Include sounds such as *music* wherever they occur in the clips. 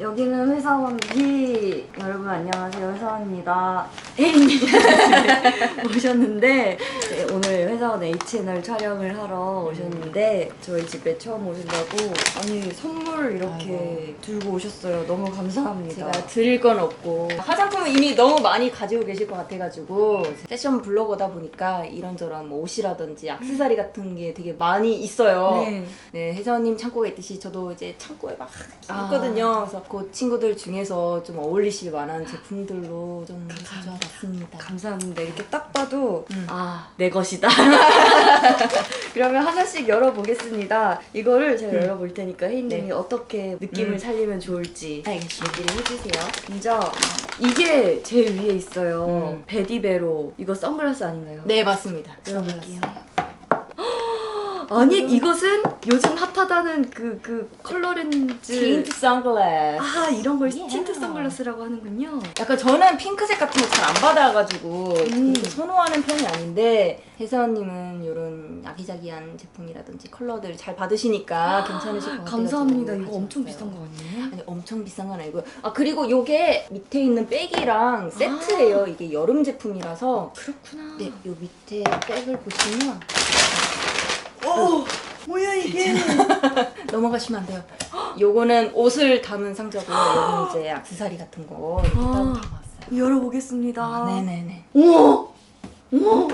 여기는 회사원 B 여러분 안녕하세요. 회사원입니다. 혜인님 *laughs* 오셨는데 네, 오늘 회사원 A 채널 촬영을 하러 오셨는데 저희 집에 처음 오신다고. 아니 선물 이렇게 들고 오셨어요. 너무 감사합니다. 제가 드릴 건 없고. 화장품을 이미 너무 많이 가지고 계실 것 같아가지고. 패션 블로거다 보니까 이런저런 뭐 옷이라든지 액세서리 같은 게 되게 많이 있어요. 네. 네, 혜선님 창고가 있듯이 저도 이제 창고에 막 아. 있거든요. 그래서 그 친구들 중에서 좀 어울리실 만한 제품들로 좀 가져와봤습니다. 감사합니다. 이렇게 딱 봐도 음. 아, 내 것이다. *laughs* 그러면 하나씩 열어보겠습니다. 이거를 제가 음. 열어볼 테니까 혜인님이 네. 어떻게 느낌을 음. 살리면 좋을지 알겠습니다. 얘기를 해주세요. 먼저 이게 제일 위에 있어요. 음. 베디베로 이거 선글라스 아닌가요? 네, 맞습니다. 들어볼게요. 아니 이것은 요즘 핫하다는 그 그 컬러 렌즈 틴트 선글라스. 아 이런 걸 Yeah. 틴트 선글라스라고 하는군요. 약간 저는 핑크색 같은 거 잘 안 받아가지고 음. 선호하는 편이 아닌데 혜선님은 이런 아기자기한 제품이라든지 컬러들 잘 받으시니까 괜찮으실 것 같아요. 감사합니다. 이거 엄청 비싼 거 아니에요? 아니 엄청 비싼 건 아니고요. 아 그리고 요게 밑에 있는 백이랑 세트예요. 이게 여름 제품이라서 그렇구나. 네, 요 밑에 백을 보시면 오 뭐야 이게? *laughs* 넘어가시면 안 돼요. 요거는 옷을 담은 상자고요. 여기는 이제 액세서리 같은 거 이렇게 아. 따로 담았어요. 열어보겠습니다. 아, 네네네. 우와! 우와!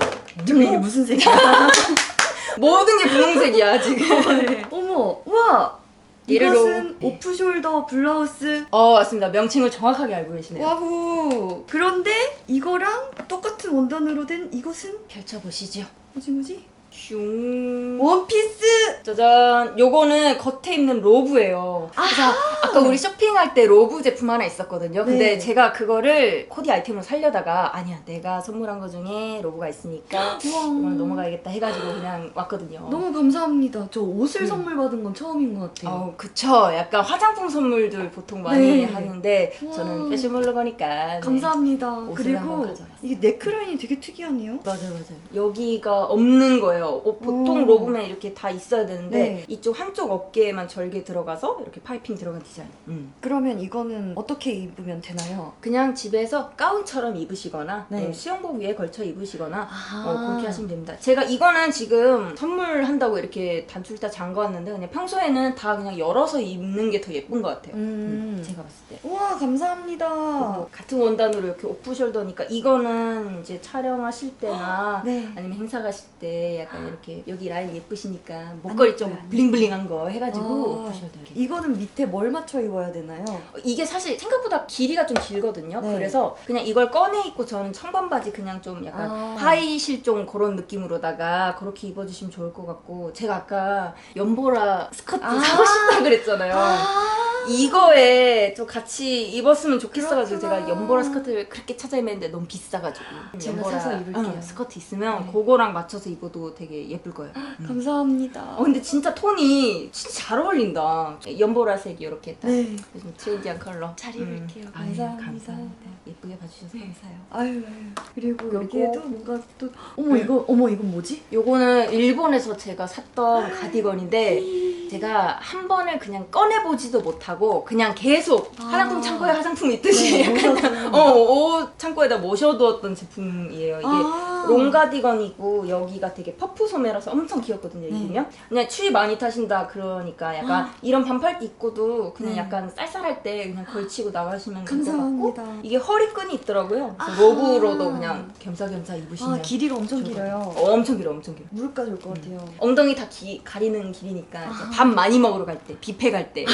근데 이게 무슨 색이야? *laughs* 모든 게 분홍색이야 지금. *laughs* 어머! 우와! 이것은 넣- 네. 오프숄더 블라우스 어 맞습니다. 명칭을 정확하게 알고 계시네요. 와우! 그런데 이거랑 똑같은 원단으로 된 이것은 펼쳐보시죠. 뭐지 뭐지? 슝. 원피스! 짜잔. 요거는 겉에 있는 로브예요. 그래서 아까 우리 쇼핑할 때 로브 제품 하나 있었거든요. 근데 네. 제가 그거를 코디 아이템으로 살려다가 아니야 내가 선물한 거 중에 로브가 있으니까 *gasps* 우와 오늘 넘어가야겠다 해가지고 그냥 왔거든요. 너무 감사합니다. 저 옷을 음. 선물 받은 건 처음인 것 같아요. 어, 그쵸. 약간 화장품 선물들 보통 많이 네. 하는데 저는 우와. 패션 블로거니까. 네. 감사합니다. 옷을 그리고 가져왔어요. 이게 네크라인이 되게 특이하네요. 맞아요, 맞아요. 여기가 없는 거예요. 어, 보통 오. 로브면 이렇게 다 있어야 되는데 네. 이쪽 한쪽 어깨에만 절개 들어가서 이렇게 파이핑 들어간 디자인. 음. 그러면 이거는 어떻게 입으면 되나요? 그냥 집에서 가운처럼 입으시거나 네. 네, 수영복 위에 걸쳐 입으시거나 아. 어, 그렇게 하시면 됩니다. 제가 이거는 지금 선물한다고 이렇게 단추를 다 잠궈왔는데 그냥 평소에는 다 그냥 열어서 입는 게 더 예쁜 것 같아요. 음. 음, 제가 봤을 때. 우 와 감사합니다. 같은 원단으로 이렇게 오프숄더니까 이거는 이제 촬영하실 때나 네. 아니면 행사 가실 때 약간 이렇게 여기 라인 예쁘시니까 목걸이 좀 예뻐요, 안 블링블링한 거 해가지고 아. 오프숄더 이렇게 이거는 밑에 뭘 맞춰 입어야 되나요? 어, 이게 사실 생각보다 길이가 좀 길거든요. 네. 그래서 그냥 이걸 꺼내 입고 저는 청반 바지 그냥 좀 약간 아. 하이 실종 그런 느낌으로다가 그렇게 입어주시면 좋을 것 같고 제가 아까 연보라 스커트 아. 사고 싶다 그랬잖아요. 이거에 좀 같이 입었으면 좋겠어가지고. 제가 연보라 스커트를 그렇게 찾아 입었는데 너무 비싸가지고 제가 사서 입을게요. 응, 스커트 있으면 네. 그거랑 맞춰서 입어도 되게 예쁠 거예요. 음. 감사합니다. 어, 근데 진짜 톤이 진짜 잘 어울린다. 연보라색이 이렇게 딱 네. 요즘 트렌디한 컬러. 잘 입을게요. 감사합니다. 예쁘게 봐주셔서 감사해요. 아유, 아유. 그리고 여기에도 뭔가 또 어머 네. 이거 어머 이건 뭐지? 요거는 일본에서 제가 샀던 가디건인데 제가 한 번을 그냥 꺼내보지도 못하고 그냥 계속 아. 화장품 창고에 화장품 있듯이 네, 약간 모셔둔. 어, 옷 창고에다 모셔두었던 제품이에요. 이게 아. 롱 가디건이고 여기가 되게 퍼프 소매라서 엄청 귀엽거든요. 네. 입으면 그냥 추위 많이 타신다 그러니까 약간 이런 반팔티 입고도 그냥 네. 약간 쌀쌀할 때 그냥 걸치고 나가시면 될 것 같고. 이게 허리끈이 있더라고요. 아. 로브로도 그냥 겸사겸사 입으시면 아 길이가 엄청 길어요. 어, 엄청 길어, 엄청 길어. 무릎까지 올 것 같아요. 엉덩이 다 기- 가리는 길이니까 아. 밥 많이 먹으러 갈 때, 뷔페 갈 때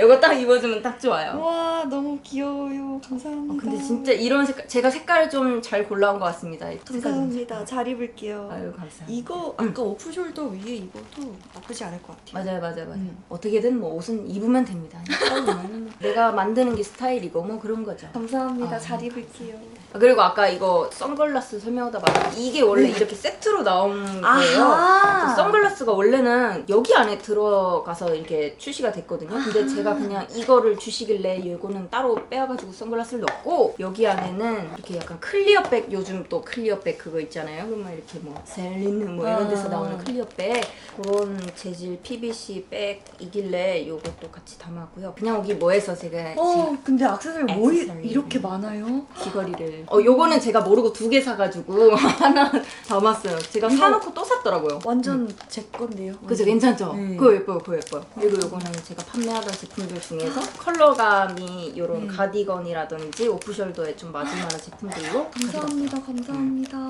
이거 *laughs* 딱 입어주면 딱 좋아요. 와 너무 귀여워요. 감사합니다. 어, 근데 진짜 이런 색깔 제가 색깔을 좀 잘 골라온 것 같습니다. 색깔 좀 감사합니다. 잘 입을게요. 아유 감사합니다. 이거 아까 오프숄더 위에 입어도 나쁘지 않을 것 같아요. 맞아요, 맞아요, 맞아요. 음. 어떻게든 뭐 옷은 입으면 됩니다. *laughs* 내가 만드는 게 스타일이고 뭐 그런 거죠. 감사합니다. 아, 잘 입을게요. 아, 그리고 아까 이거 선글라스 설명하다 말고 이게 원래 이렇게 세트로 나온 거예요. 네. 아하. 선글라스가 원래는 여기 안에 들어가서 이렇게 출시가 됐거든요. 근데 제가 그냥 이거를 주시길래 이거는 따로 빼와가지고 선글라스를 넣고 여기 안에는 이렇게 약간 클리어백 요즘 또 클리어 백 그거 있잖아요. 그러면 이렇게 뭐 셀린 뭐 이런 데서 아. 나오는 클리어백 그런 재질 PVC 백 이길래 이것도 같이 담았고요. 그냥 여기 뭐에 그래서 제가 어 근데 액세서리 뭐 이- 액세서리. 이렇게 많아요? 귀걸이를 어 요거는 제가 모르고 두 개 사가지고 *laughs* 하나 담았어요 제가 사놓고 또 샀더라고요 완전 제 건데요. 그죠 완전. 괜찮죠? 네. 그거 예뻐요 그거 예뻐요 그리고 요거는 제가 판매하던 제품들 중에서 컬러감이 요런 네. 가디건이라든지 오프숄더에 좀 맞을 만한 제품들로 감사합니다, 감사합니다. 우와,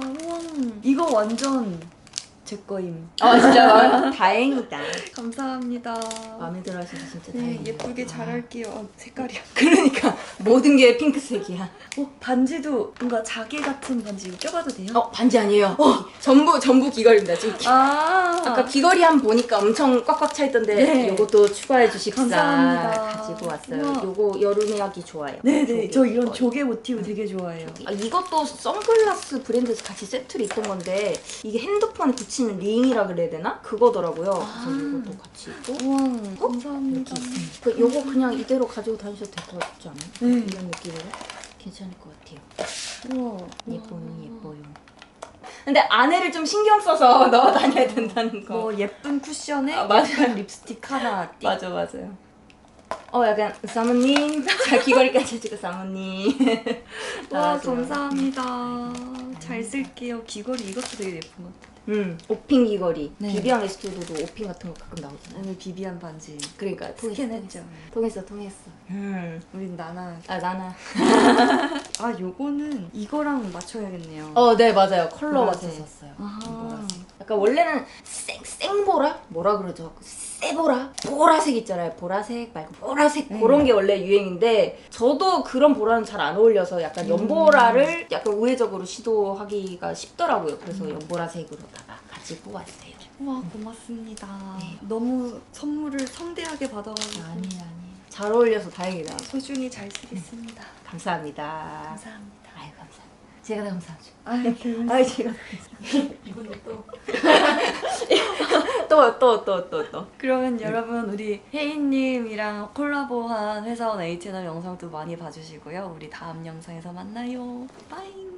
이거 완전 제 거임. 아 진짜 와, *laughs* 다행이다 감사합니다. 마음에 들어 하셔서 진짜 네, 다행이다 예쁘게 잘 할게요. 어, 색깔이야. 그러니까 모든 게 핑크색이야 어, 반지도 뭔가 자개 같은 반지 껴봐도 돼요? 어 반지 아니에요 전부 전부 귀걸이입니다 지금 기- 아, 아까 귀걸이 한번 보니까 엄청 꽉꽉 차 있던데 네. 요것도 추가해 주십사 감사합니다. 가지고 왔어요. 우와. 요거 여름에 하기 좋아요. 네네, 조개 저 이런. 조개 모티브 되게 좋아해요. 아, 이것도 선글라스 브랜드에서 같이 세트로 있던 건데 이게 핸드폰에 붙이는 링이라 그래야 되나? 그거더라고요. 아. 그래서 이것도 같이 있고 우와, 어? 감사합니다. 그 요거 그냥 이대로 가지고 다니셔도 될 것 같지 않아요? 네. 이런 느낌으로 괜찮을 것 같아요. 우와, 예뻐요, 예뻐요. 근데 안에를 좀 신경 써서 *laughs* 넣어 다녀야 된다는 거. 뭐 예쁜 쿠션에 아, 맞아. 약간 립스틱 하나 띡. 맞아 맞아요. 어 약간 사모님 자 귀걸이까지 해주고 사모님. *laughs* 와. 감사합니다. 잘 쓸게요. 귀걸이 이것도 되게 예쁜 것 같아요. 음 오핑 귀걸이. 네. 비비안 웨스트우드도 오핑 같은 거 가끔 나오잖아요. 오늘 비비안 반지 그러니까 스캔했죠. 통했어 통했어. 음. 우린 나나. 아 나나. *laughs* 아 요거는 이거랑 맞춰야겠네요. 어네 맞아요 컬러. 맞춰서 썼어요. 아하. 보라색. 약간 원래는 생 생보라 뭐라 그러죠? 세보라 보라색 있잖아요 보라색 말고 보라색 네. 그런 게 원래 유행인데 저도 그런 보라는 잘 안 어울려서 약간 음. 연보라를 약간 우회적으로 시도하기가 쉽더라고요 그래서 음. 연보라색으로다가 가지고 왔어요 와 고맙습니다. 네. 너무 선물을 성대하게 받아가지고 아니 아니 잘 어울려서 다행이다 소중히 잘 쓰겠습니다. 감사합니다 감사합니다. 아유 감사합니다 제가 다 감사하죠 아유 그 *laughs* 아유 제가 이건 또또 또 또 또 그러면 여러분 우리 혜인님이랑 콜라보한 회사원 A채널 영상도 많이 봐주시고요. 우리 다음 영상에서 만나요. 빠잉.